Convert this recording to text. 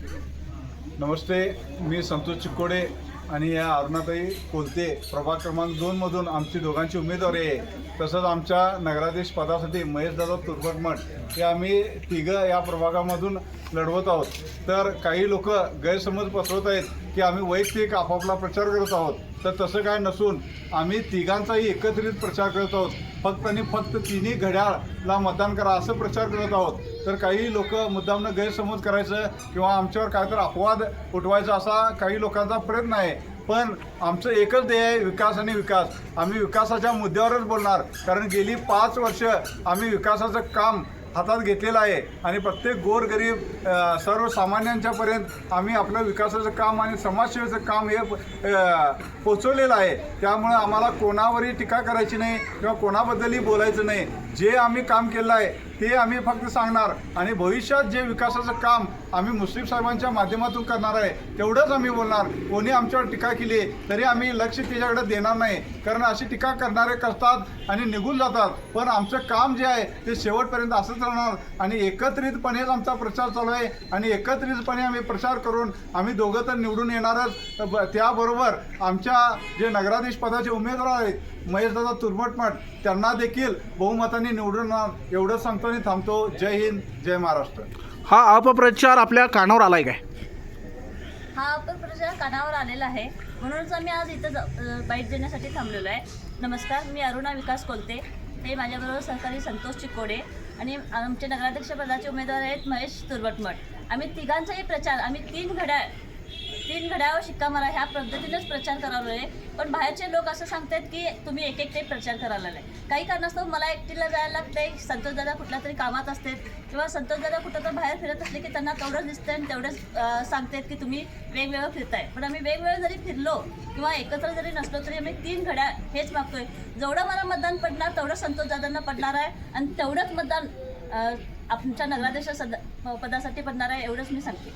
नमस्ते मी संतोष चिकोडे आणि या अरुणाताई कोलते प्रभाग क्रमांक दोनमधून आमची दोघांची उमेदवारी आहे. तसंच आमच्या नगराधीश पदासाठी महेशदादा तुरबटमठ हे आम्ही तिघं या प्रभागामधून लढवत आहोत. तर काही लोक गैरसमज पसरवत आहेत की आम्ही वैयक्तिक आपापला प्रचार करत आहोत. तर तसं काय नसून आम्ही तिघांचाही एकत्रित प्रचार करत आहोत. फक्त आणि फक्त तिन्ही घड्याळला मतदान करा असं प्रचार करत आहोत. तर काही लोक मुद्दामनं गैरसमज करायचं किंवा आमच्यावर काय तर अपवाद उठवायचा असा काही लोकांचा प्रयत्न आहे. पण आमचं एकच ध्येय आहे विकास आणि विकास. आम्ही विकासाच्या मुद्द्यावरच बोलणार. कारण गेली पाच वर्ष आम्ही विकासाचं काम हातात घेतलेला आहे. आणि प्रत्येक गोरगरीब सर्वसामान्यांच्यापर्यंत आम्ही आपलं विकासाचं काम आणि समाजसेवेचं काम हे पोचवलेलं आहे. त्यामुळं आम्हाला कोणावरही टीका करायची नाही किंवा कोणाबद्दलही बोलायचं नाही. जे आम्ही काम केलं आहे ते आम्ही फक्त सांगणार. आणि भविष्यात जे विकासाचं काम आम्ही मुस्लिम साहेबांच्या माध्यमातून करणार आहे तेवढंच आम्ही बोलणार. कोणी आमच्यावर टीका केली तरी आम्ही लक्ष त्याच्याकडे देणार नाही. कारण अशी टीका करणारे करतात आणि निघून जातात. पण आमचं काम जे आहे ते शेवटपर्यंत असंच राहणार. आणि एकत्रितपणेच आमचा प्रचार चालू आहे. आणि एकत्रितपणे आम्ही प्रचार करून आम्ही दोघं तर निवडून येणारच. ब- त्याबरोबर आमच्या जे नगराधीश पदाचे उमेदवार आहेत महेशदादा तुरमटमठ त्यांना देखील बहुमताने निवडून एवढंच सांगतो आणि थांबतो. जय हिंद जय महाराष्ट्र. हा अपप्रचार आपल्या कानावर आलाय काय? हा अपप्रचार कानावर आलेला आहे. म्हणूनच आम्ही आज इथं बाईट देण्यासाठी थांबलेलो आहे. नमस्कार मी अरुणा विकास कोलते. हे माझ्याबरोबर सहकारी संतोष चिकोडे आणि आमचे नगराध्यक्ष पदाचे उमेदवार आहेत महेश तुरबटमठ आम्ही तिघांचाही प्रचार आम्ही तीन घड्याळ तीन घड्यावर शिक्का मारा ह्या पद्धतीनेच प्रचार करालो आहे पण बाहेरचे लोक असं सांगतात की तुम्ही एक एकटे प्रचार करायला आहे काही कारणास्तव मला एकटीला जायला लागते संतोष दादा कुठल्या तरी कामात असतात. किंवा संतोष दादा कुठं तर बाहेर फिरत असले की त्यांना तेवढंच दिसतंय आणि तेवढंच सांगतात की तुम्ही वेगवेगळं फिरताय. पण आम्ही वेगवेगळं जरी फिरलो किंवा एकत्र जरी नसलो तरी आम्ही तीन घड्या हेच मागतोय. जेवढं मला मतदान पडणार तेवढं संतोष दादांना पडणार आहे आणि तेवढंच मतदान आमच्या नगराध्यक्ष सद पदासाठी पडणार आहे एवढंच मी सांगते.